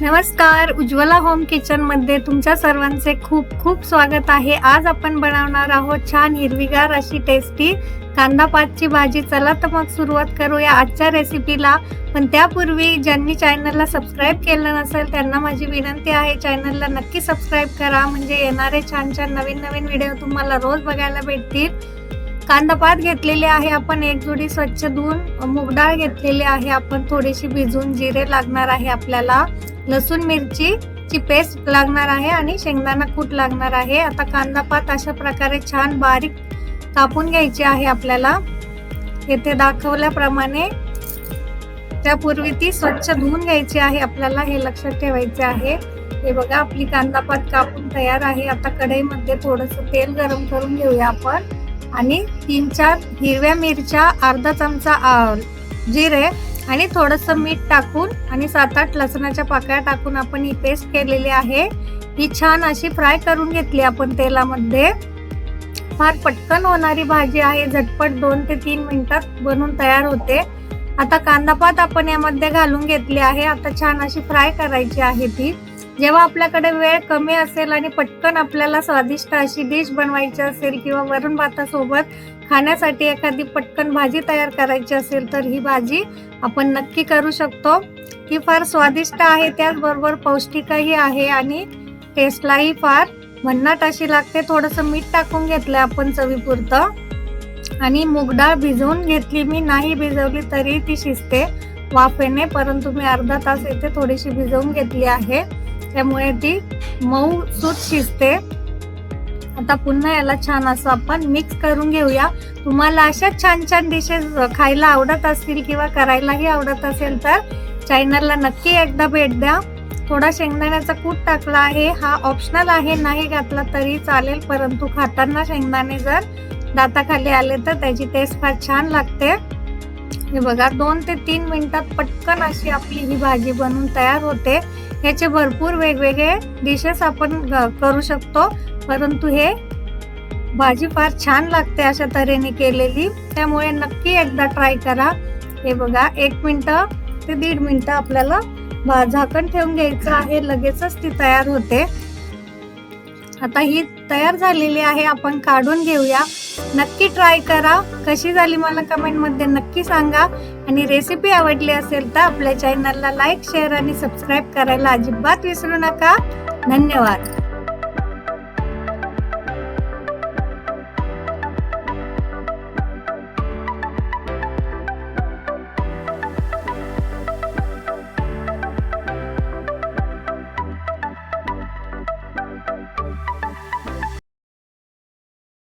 नमस्कार उज्ज्वला होम किचनमध्ये तुमच्या सर्वांचे खूप खूप स्वागत आहे. आज आपण बनवणार आहोत छान हिरवीगार अशी टेस्टी कांदा पातची भाजी. चला तर मग सुरुवात करूया आजच्या रेसिपीला पण त्यापूर्वी ज्यांनी चॅनलला सबस्क्राईब केलं नसेल त्यांना माझी विनंती आहे चॅनलला नक्की सबस्क्राईब करा. म्हणजे येणारे छान छान नवीन नवीन व्हिडिओ तुम्हाला रोज बघायला भेटतील. कांदा पात घेतलेले आहे. आपण एक जोडी स्वच्छ धुवून मूग डाळ घेतलेली आहे. आपण थोडीशी भिजून जिरे लागणार आहे आपल्याला. लसूण मिरची ची पेस्ट लागणार आहे आणि शेंगदाणा कूट लागणार आहे. आता कांदा पात अशा प्रकारे छान बारीक कापून घ्यायची आहे आपल्याला. येथे दाखवल्याप्रमाणे त्यापूर्वी ती स्वच्छ धुवून घ्यायची आहे आपल्याला. हे लक्षात ठेवायचे आहे. हे बघा आपली कांदा पात कापून तयार आहे. आता कढईमध्ये थोडंसं तेल गरम करून घेऊया आपण. आणि तीन चार हिरव्या मिरच्या अर्धा चमचा जिरे आणि थोडस मीठ टाकून आणि सात आठ लसणाच्या पाकळ्या टाकून आपण ही पेस्ट केलेली आहे. ही छान अशी फ्राय करून घेतली आपण तेलामध्ये. फार पटकन होणारी भाजी आहे. झटपट दोन ते तीन मिनिटात बनून तयार होते. आता कांदापात आपण यामध्ये घालून घेतली आहे. आता छान अशी फ्राय करायची आहे ती. जेव्हा आपल्याकडे वेळ कमी असेल आणि पटकन आपल्याला स्वादिष्ट अशी डिश बनवायची असेल किंवा वरण भातासोबत खाण्यासाठी एखादी पटकन भाजी तयार करायची असेल तर ही भाजी आपण नक्की करू शकतो. ही फार स्वादिष्ट आहे त्याचबरोबर पौष्टिकही आहे आणि टेस्टलाही फार भन्नाट अशी लागते. थोडंसं मीठ टाकून घेतलं आपण चवीपुरतं. आणि मूगडाळ भिजवून घेतली मी नाही भिजवली तरी ती शिजते वाफेने परंतु मी अर्धा तास इथे थोडीशी भिजवून घेतली आहे. त्यामुळे ती मऊ सूत शिजते. आता पुन्हा याला छान असं आपण मिक्स करून घेऊया. तुम्हाला अशा छान छान डिशेस खायला आवडत असतील किंवा करायलाही आवडत असेल तर चॅनलला नक्की एकदा भेट द्या. थोडा शेंगदाण्याचा कूट टाकला आहे. हा ऑप्शनल आहे नाही घातला तरी चालेल परंतु खाताना शेंगदाणे जर दाताखाली आले तर त्याची टेस्ट फार छान लागते. हे बघा दोन ते तीन मिनिटात पटकन अशी आपली ही भाजी बनवून तयार होते. ह्याचे भरपूर वेगवेगळे डिशेस आपण करू शकतो. परंतु हे भाजी फार छान लागते अशा तऱ्हेने केलेली. त्यामुळे नक्की एकदा ट्राय करा. हे बघा एक मिनटं ते दीड मिनटं आपल्याला भा- झाकण ठेवून घ्यायचं आहे. लगेचच ती तयार होते. आता ही तयार झालेली आहे आपण काढून घेऊया. नक्की ट्राय करा. कशी झाली मला कमेंटमध्ये नक्की सांगा. आणि रेसिपी आवडली असेल तर आपल्या चॅनलला लाईक शेअर आणि सबस्क्राईब करायला अजिबात विसरू नका. धन्यवाद.